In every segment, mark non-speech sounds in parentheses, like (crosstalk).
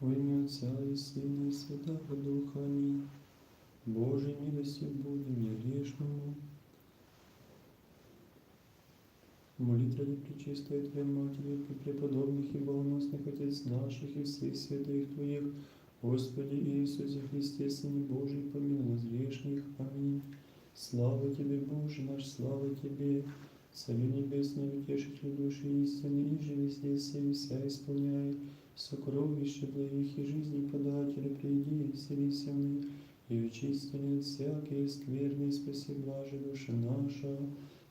Во ім'я Отця і Сина, і Святого Духа. Амінь. Боже, милості будем я грешному. Молитва ради Пречистой Твоей Матери, при преподобных и богоносных Отец наших и всех святых Твоих, Господи Иисусе Христе, Сыне Божий, помилуй нас грешных. Аминь. Слава Тебе, Боже наш, слава Тебе, Царю Небесный, утешитель души истины, и же везде все и вся исполняй, сокровище благих и жизни подателя, приди и вселися в них, и очисти от всякие скверны, и спаси блаже душа наша.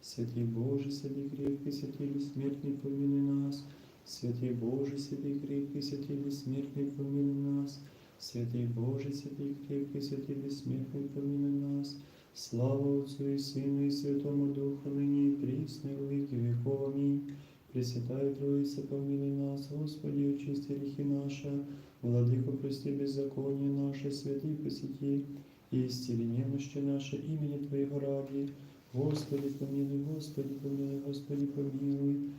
Святый Боже, святый крепкий, святый бессмертный, помилуй нас. Святый Боже, святый крепкий, святый бессмертный, помилуй нас. Святый Боже, святый крепкий, святый бессмертный, помилуй нас. Слава Отцу и Сыну и Святому Духу, ныне и присно, и во веки веков. Аминь. Пресвятая Троица, помилуй нас, Господи, очисти грехи наши, Владыко, прости беззаконие наше, святый посети, и исцели немощи наши, имени Твоего ради. Господи, помилуй, Господи, помилуй, Господи, помилуй.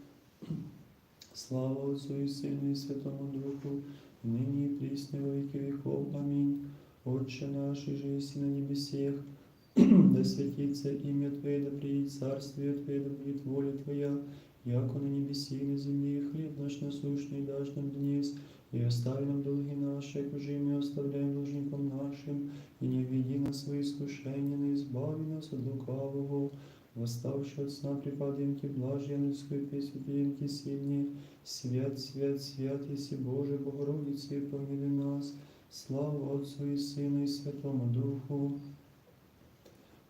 Слава Отцу и Сыну и Святому Духу, ныне и присно, и во веки веков. Аминь. Отче наш, и же есть на небесех, (clears throat) да святится имя Твое, да приедет царствие Твое, да будет воля Твоя, яко на небеси и на земле, хлеб наш насущный дашь нам днес, и остави нам долги наши, як уже и мы оставляем должникам нашим, и не введи нас в свои искушения, но избави нас от лукавого. Восставши от сна припадаем Ки блаженную песню пеем Ки сильнее. Свят, свят, свят, еси Боже, Богородице, помилуй нас. Слава Отцу и Сыну и Святому Духу.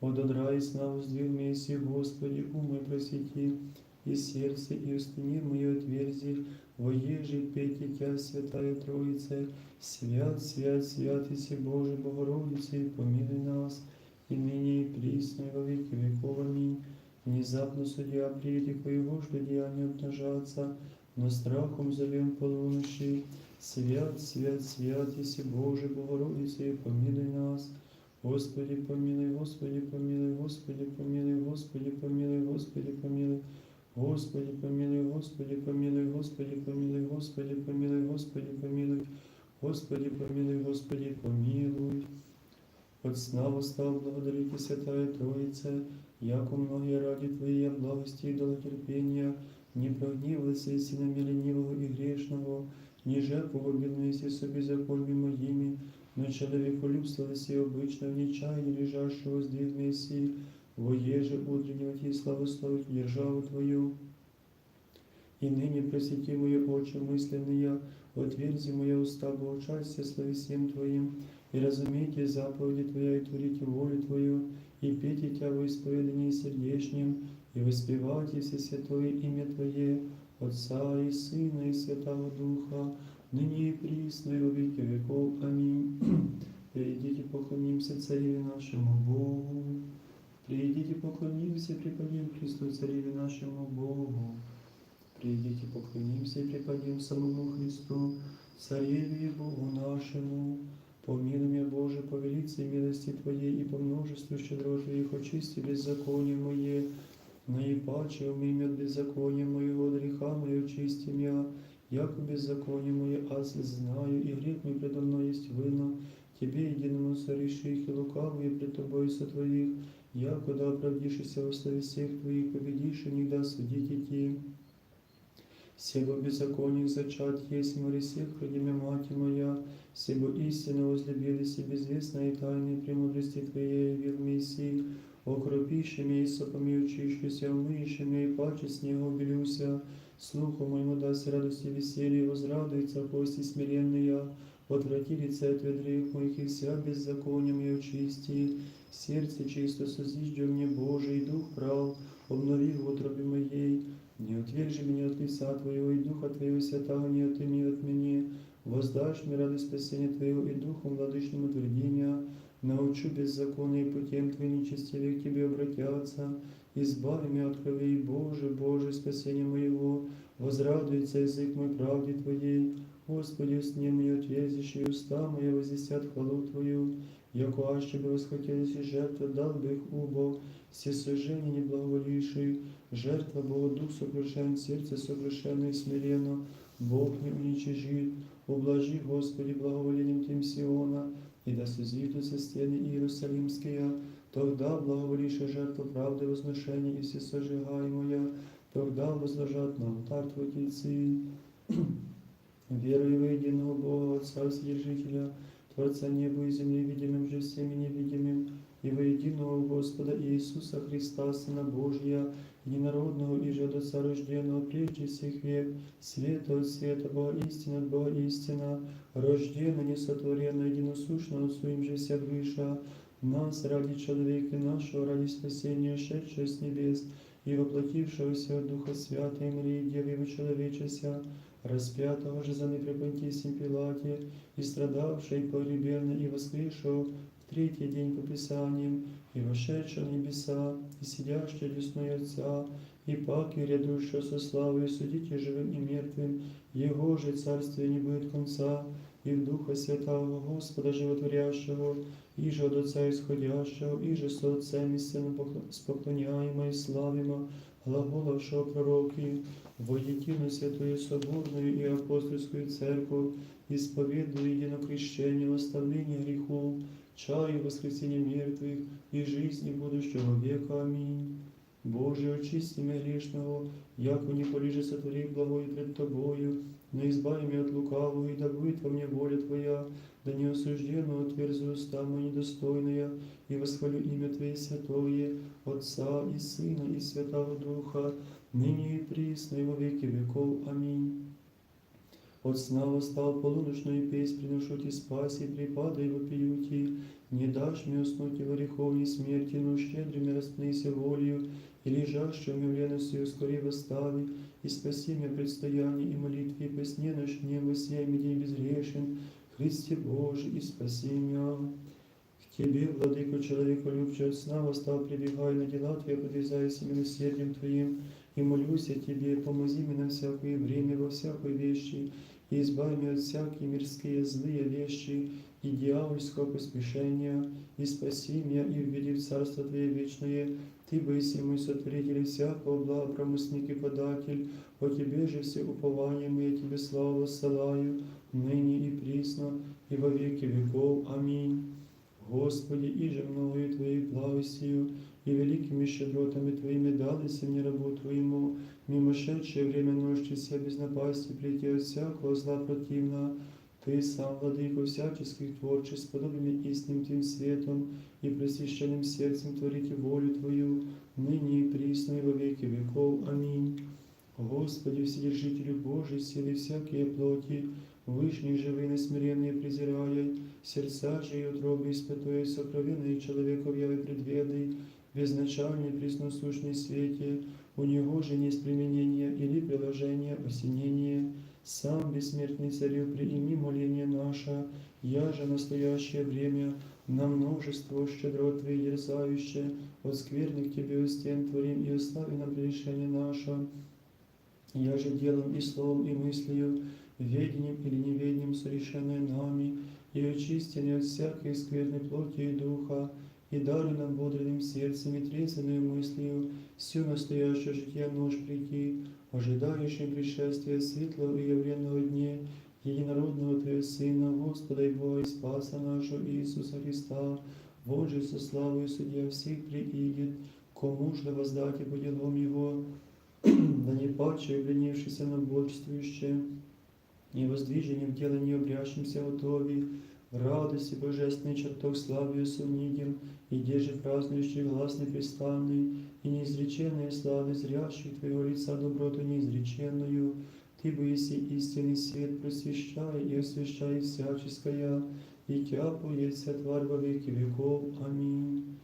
Ододрай сна воздвиг месси, Господи, умы просвети, и сердце, и устни мое отверзи, воежи пейте Тя, Святая Троица, свят, свят, свят, еси Боже, Богородице, помилуй нас, и ныне и присно, и во веки веков. Аминь. Внезапно судья приедет, Твоего жду деяния обнажаться, но страхом зовем полуноши. Свят, свят, свят, еси Боже, Богородице, помилуй нас. Господи, помилуй, Господи, помилуй, Господи, помилуй, Господи, помилуй, Господи, помилуй. Господи, помилуй, Господи, помилуй, Господи, помилуй, Господи, помилуй, Господи, помилуй. Господи, помилуй, Господи, помилуй. От сна восстал, благодарите Святая Троица, яко многие ради Твоей благости и долготерпения, не прогневалися и на ленивого и грешного, не жертву обидную си собі законами моїми, но человеколюбство си обычно в нечаянии лежащего здесь Мессии, воеже утреннего Ти славословить державу Твою. И ныне просети мои очи мысленные, отверзи моя уста, бо участие слави всем Твоим, и разумейте заповеди Твоя, и творите волю Твою, и пейте Тя во исповедании сердечнем, и воспевайте все святое имя Твое, Отца и Сына и Святого Духа, ныне и присно, и во веки веков. Аминь. (clears throat) Придите, поклонимся Цареве нашему Богу. Придите, поклонимся, преподем Христу Цареве нашему Богу. Придите, поклонимся и преподем самому Христу, Цареве Богу нашему. Помилуй меня, Боже, по велице милости Твоей и по множеству щедрот Твоих очисти беззаконие мое, наипаче умей от беззакония моего, греха мое очисти меня, яко беззаконие мое, аз знаю, и грех мой предо мной есть вино, Тебе единому сореших и лукавые пред Тобою сотворих, яко да оправдишься во славе всех Твоих, победишь и нигда судить идти. Сего беззаконник зачат есть море всех, родимя мать моя, сего истинно возлюбились и безвестной и тайной премудрости Твоей явил Мессии, окропиши меня и сопами учишься, умыши меня и паче снегу белюся, слуху моему даст радость и веселье, возрадуется кости смиренные, отврати лице от моих и вся беззаконием и очисти, сердце чисто созиждет мне Божий, дух прав, обнови в утробе моей, не отвержи меня от лица Твоего, и Духа Твоего Святого не отыми от меня, воздашь мне радость спасения Твоего, и Духом владычным утвердения, научу беззаконие путем Твоим нечестивых к Тебе обратятся, избави меня от крови, Боже, Боже, спасение моего, возрадуется язык мой правде Твоей, Господи, сне мне отверзишь, и уста мои возвестят хвалу Твою, яко аще бы восхотелись и жертвы, дал бы их убо, все сожжения неблаговолившие, жертва Бога, дух сокрушен, сердце сокрушенное и смиренно, Бог не уничижит, ублажи, Господи, благоволением Тем Сиона, и да созиждутся стены Иерусалимские, тогда благоволившая жертву правды возношения и всесожигаемая, тогда возложат на алтарь Твой тельцы. (clears throat) Верую во единого Бога, Отца Вседержителя, Творца неба и земли, видимым же всеми невидимым, и во единого Господа Иисуса Христа, Сына Божия, единородного и же от Отца рожденного прежде всех век, света от света, Бога истина от Бога истина, рожденный, несотворенный, единосущно Отцу им же вся выше, нас ради человека нашего, ради спасения, шедшего с небес, и воплотившегося от Духа Святой Марии, Девы его человечеся, распятого же за Непрепонтисим Пилате, и страдавшего, и погребенного, и воскресшего в третий день по Писаниям, и вошедшего в небеса, и сидящего десной Отца, и пак и рядущего со славой, судите живым и мертвым, Его же царствие не будет конца, и в Духа Святого Господа Животворящего, и же от Отца исходящего, и же со Отцем и Сыном покл- споклоняемо и славимо, глаголавшего пророки, воедино Святої соборную и апостольскую Церкви, исповедую єдинокрещення, оставлення грехов, чаю воскресіння мертвых и жизни будущего века. Аминь. Боже, очисти меня грешного, яко не полиже сотворив благою пред Тобою, но избави меня от лукавого, и да будет во мне воля Твоя, да не осужденно отверзу уста мои недостойная, и восхвалю имя Твое святое, Отца и Сына и Святого Духа, ныне и присно, и во веки веков. Аминь. От сна восстал полуночную песнь, приношу Ти спаси, припадай вопиюти, не дашь мне уснуть и в греховной смерти, но щедрыми распнися волею, и лежащую мявленностью скорее восстави, и спаси меня предстояние и молитве, и по сне ночне восьми день безгрешен, Христе Божий, и спаси меня. К Тебе, Владыко, человека любче сна восстал, прибегай на дела Твои, подвязаясь милосердием Твоим, и молюсь о Тебе, помози мне на всякое время, во всякой вещи, и избави меня от всякие мирские злые вещи и дьявольского поспешения, и спаси меня, и введи в Царство Твое вечное, Ты быси мой сотворитель всякого блага, промысник и податель, о Тебе же все упования мои, Тебе славу ссылаю, ныне и присно, и во веки веков. Аминь. Господи, и же мною Твоей благостью, и великими щедротами Твоими дались мне рабу Твоему, мимошедшее время ночи вся без напасти прийти от всякого зла противна. Ты сам, владыко всяческих творчеств, подобными истинным Тем светом и просвященным сердцем творите волю Твою, ныне и присно и во веки веков. Аминь. Господи, Вседержителю Божий, силы всякие плоти, Вышний живый, несмиренный презирая, сердца же и утробы испытуя, сокровенные человеков явы предведай, безначальный пресносущный свете, у него же нет применения или приложения, осенения, сам бессмертный царю приими моление наше, я же настоящее время на множество щедрот Твои дерзающее, от скверных Тебе у стен творим и остави нам решение наше. Я же делом и словом и мыслью, ведением или неведением совершенное нами, и очистенный от всякой скверной плоти и духа, и даруй нам бодрым сердцем и трезвенную мыслью. Всю настоящее житие нож прийти, ожидающим пришествия светлого и явленного дня, единородного Твоего Сына, Господа и Бога и Спаса нашего Иисуса Христа, вот же со славой судья всех приидет, кому же воздать по делам Его, (clears throat) да не паче, обленившийся на бодрствующее, и воздвижением тела не обрящимся готови, в радости божественный чертог славию сунидим, и деже празднующий глаз непрестанный, и неизреченные славы зрящих Твоего лица доброту неизреченную, Ты бы еси истинный свет, просвещай и освящай всяческое, и Тя поется тварь во веки веков. Аминь.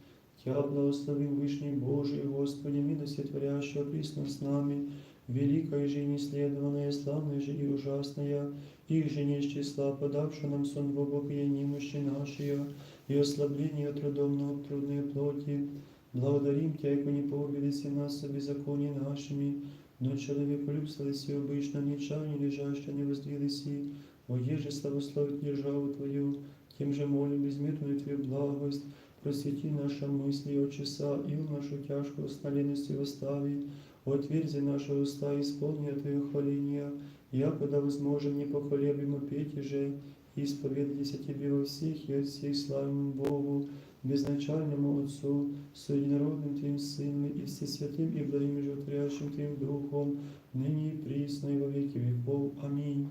Тя благословим Вышний Божий, Господи, милости творящего присно с нами, великая же и неследованная, славная же и ужасная, их же не из числа, подавшая нам сон глубокие немощи наши, и ослабление трудом на трудные плоти. Благодарим Тя, яко не погубились нас со беззаконии нашими, но человеколюбствовались и обычно нечаяние лежаще не воздвились и, о еже славословить державу Твою, тем же молим безмерную Твою благость, просвети наши мысли и часа, и ум нашу тяжкую сналенностью восстави, отверзи наши уста, исполни Твое хваление, якода возможем непоколебимо петь же, исповедайтесь Тебе во всех и от всех славному Богу, безначальному Отцу, с единородным Твоим Сыном и всесвятым и благим и животворящим Твоим Духом, ныне и присно и во веки веков. Аминь.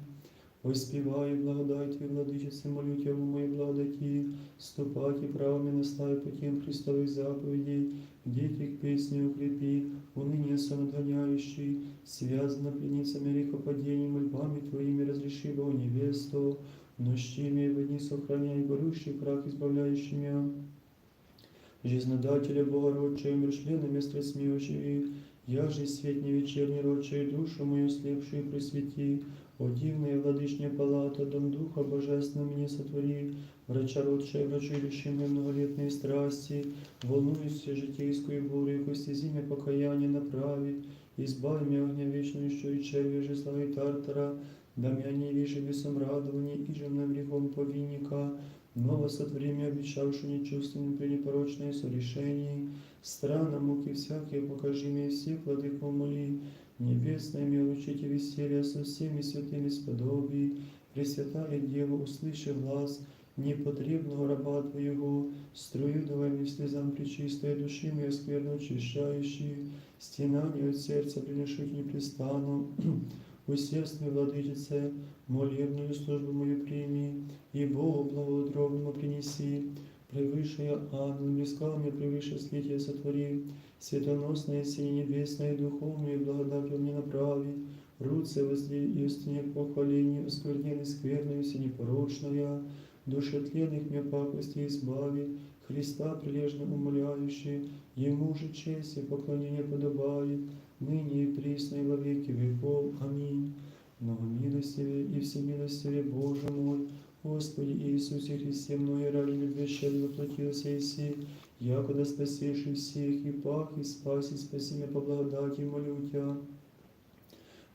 Оспіваю благодать Твій, владичице, молю Тя в моїй благодаті, ступать і правами настави путем Христових заповедей, дети к песне укрепи, уныние сонадгоняющий, связано пленницами грехопадений, мольбами Твоими разреши его невесту, нощими в дни сохраняй, горющий прах избавляющий меня. Жизнодателя Богородчая, мрышленным место смеющий, я же свет не вечерний рочей, душу мою слепшую просвети, о дивная владычня палата, дом Духа Божественного мне сотвори, врача родшая, врачующая мне многолетные страсти, волнуюся житейскую бурю, кости зимя покаяние направи, избави меня огня вечную, что и черви жезла и тартара, да меня не вижу весом радования, и же на грехом повинника, Ново сотвори меня, обещавшую нечувственным при непорочное сорешении, странно муки всякие, покажи мне всех, владыку моли, Небесное мне учите веселья со всеми святыми сподобий, Пресвятая Дева, услыши глаз непотребного раба Твоего, струю давай мне слезам причистой души моей скверно очищающей, стенание от сердца приношу к непрестану, усердствуй, владычице, молебную службу мою прими, и Богу благоутробному принеси, превыше я ангел, близка мне превыше слития сотвори, светоносное синее небесное духовное благодатью мне направи, руце возли и устне к похвалению, оскверненной скверную синепорочная, души тленных мне пакости избави, Христа прилежно умоляющий, Ему же честь и поклонение подобает, ныне и присно и во веки веков. Аминь. Многомилостивее и всемилостивее Боже мой, Господи Иисусе Христе, мною ради предвещали воплотился Иси, якуда спасеши всех, и пах, и спаси, спаси меня по благодати, молю Тя.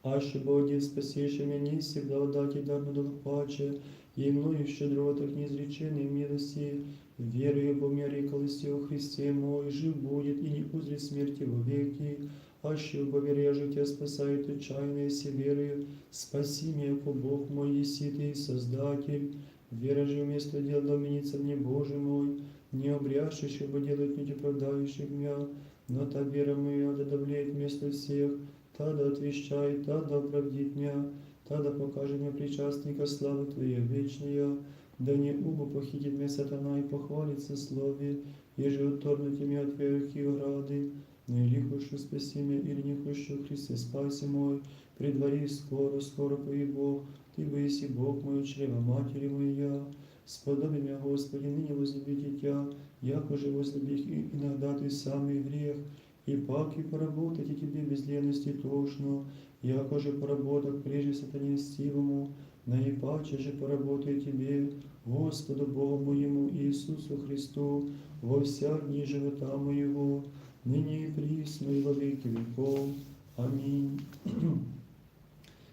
Аще Боги, спасеши меня, неси благодати, дарно дал паче, и мною щедротах неизреченной милости, верую по мере колости о Христе мой, жив будет и не узрит смерти во веки, аще поверя життя спасает отчаянно, если верую, спаси меня, ко Бог мой, еси Ты, Создатель, вера же вместо дел доменится мне, Боже мой, не обрящий, чтобы делать не оправдающих меня, но та вера моя да давлеет вместо всех, та да отвещает, та да оправдит меня, та да покажет мне причастника славы Твоей вечная, да не убо похитит меня сатана и похвалится слове, еже отторнуть меня от Твоей руки ограды, но или хочу спаси меня, или не хочу, Христе, спаси мой, предвари скоро, скоро пои Бог, Ты бы еси Бог мой, чрева матери моя, сподоби меня, Господи, ныне возлюбить Тя, як уже возлюбить и иногда Ты самый грех, и пак и поработать и Тебе без лености тошно, як уже поработок прежде сатане стивому, наипаче же поработай Тебе, Господу Богу моему Иисусу Христу, во вся дни живота моего, ныне и присно и во веки веков. Аминь.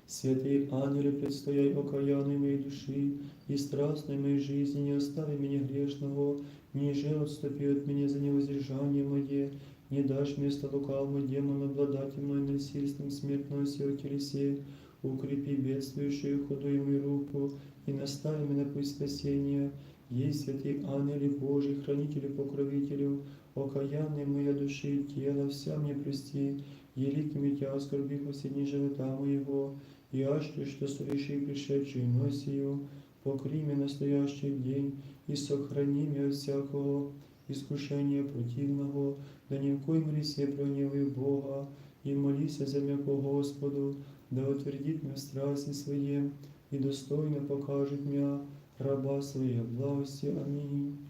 Святые ангелы, предстояй окаянной моей души и страстной моей жизни, не остави меня грешного, ниже отступи от меня за невоздержание мое, не дашь место лукавому демону обладать мной насильством смертного сего телесе, укрепи бедствующую худую мою руку и настави меня на путь спасения. Есть святые ангелы Божий, хранители, покровителю, окаянные моя души и тело, вся мне прости, великими тя оскорби последние живота моего, и аще, что соверши пришедшую носию, покри меня настоящий день и сохрани меня всякого искушения противного, да ни в коем гресе прогневаю Бога, и молися за меня по Господу, да утвердит в страсти своем, и достойно покажет меня раба своей благости. Аминь.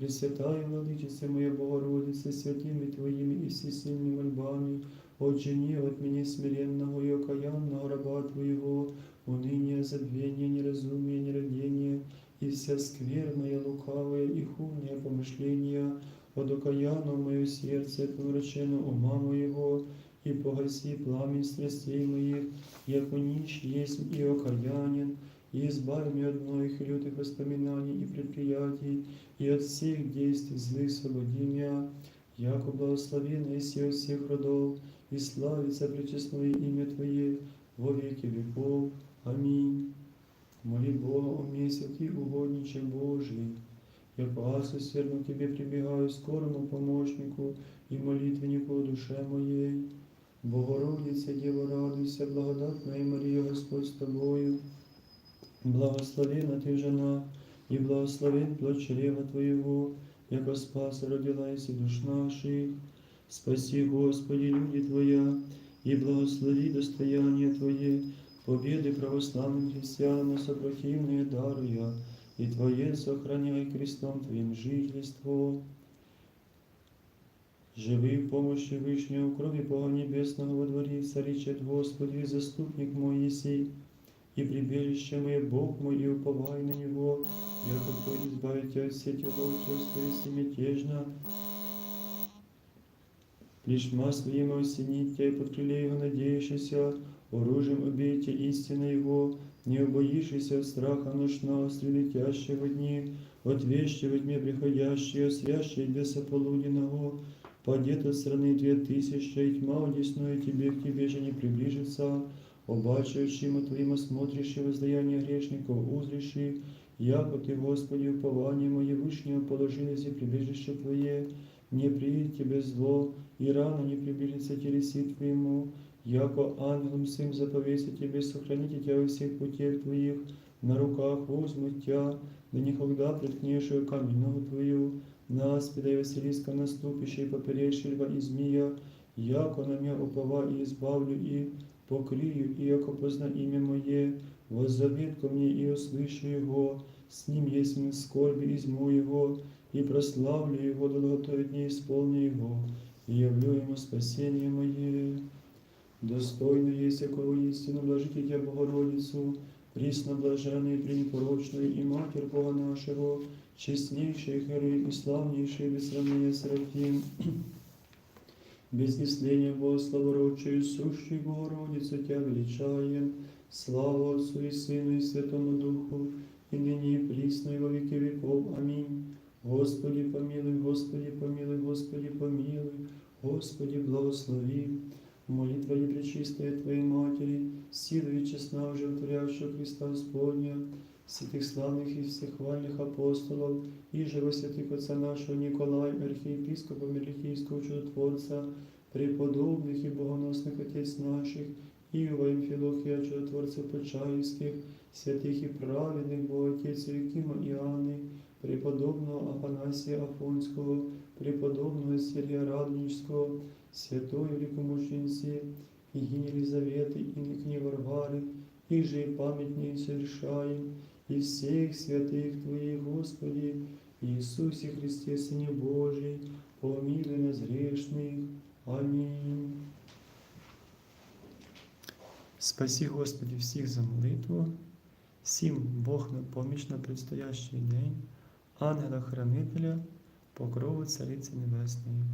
Пресвятая Владычица моя Богородица, святыми Твоими и всесильными мольбами, отжени от меня смиренного и окаянного раба Твоего, уныние, забвение, неразумие, нерадение, и вся скверная, лукавая и худное помышления, от окаянного мое сердце, помрачено ума моего, и погаси пламень страстей моих, яко нищ есть и окаянен, и избави меня от многих лютых воспоминаний и предприятий, и от всех действий злых свободи меня, яко благословенный си от всех родов, и славится пречестное имя Твое во веки веков. Аминь. Моли Бога о мне, святый угодниче Божий, я пас усердно к Тебе прибегаю, скорому помощнику и молитвеннику о душе моей. Богородица, Дева, радуйся, благодатная Мария, Господь с Тобою. Благословена Ты, жена, и благословен плод чрева Твоего, яко спас родилась и душ наших. Спаси, Господи, люди Твоя, и благослови достояние Твое, победы православным христианам сопротивные даруя, и Твое сохраняй крестом Твоим жительство. Живи в помощи Вышнего, крови Бога Небесного во дворе, царичет Господи, заступник мой еси, и прибежище мое, Бог мой, и уповай на Него, яко то избавить тебя от сети волчьего своей мятежно. Плешма своим осенить тебя, и под крыле Его надеющийся, оружием обейте истины Его, не убоишься от страха ночного, стрелетящего дни, от вещи во тьме приходящие, срящие беса полуденного, падет от страны две тысячи, и тьма одесную тебе, к тебе же не приближится, обачающим Твоим осмотришь воздаяние грешников узришь, яко Ты, Господи, упование мое вышнего положилось и прибежище Твое, не приедет Тебе зло, и рано не приблизится телеси Твоему, яко ангелом своим заповесит Тебе сохранить Тебя во всех путях Твоих, на руках возьмут Тебя, да никогда приткнешь ее камень Твою, на аспида и Василиска наступище, и поперечь льва и змея, яко на меня упова и избавлю, и покрию, и яко позна имя Мое, воззовет ко мне, и услышу Его, с Ним есть мы скорби изму Его, и прославлю Его долготой дней, исполню Его, и явлю Ему спасение Мое. Достойно есть, якого истину блажите Тебя, Богородицу, присно блаженную и пренепорочную, и Матерь Бога нашего, честнейший Херой и славнейший без сравнения Серафим, без несления Бога славородчую, сущую Богородицу Тебя величаем, слава Отцу и Сыну и Святому Духу, и ныне и присно и во веки веков. Аминь. Господи помилуй, Господи помилуй, Господи помилуй, Господи благослови. Молитва и пречистая Твоей Матери, силу и честна оживотворяющего Христа Господня, святых славных и всехвальных апостолов, и же во святых отца нашего Николая, архиепископа Мелихийского чудотворца, преподобных и богоносных отец наших, Иова и Филохия чудотворцев Почаевских, святых и праведных Боготец Якима и Анны, преподобного Афанасия Афонского, преподобного Сергия Радонежского, святой великомученицы Егини Елизаветы и Никни Варвары, и же и памятнее совершаем, и всех святых Твоих, Господи, Иисусе Христе, Сыне Божий, помилуй нас грешных. Аминь. Спаси, Господи, всіх за молитву, всім Бог на поміч на предстоящий день, ангела-хранителя, покрову Цариці Небесної.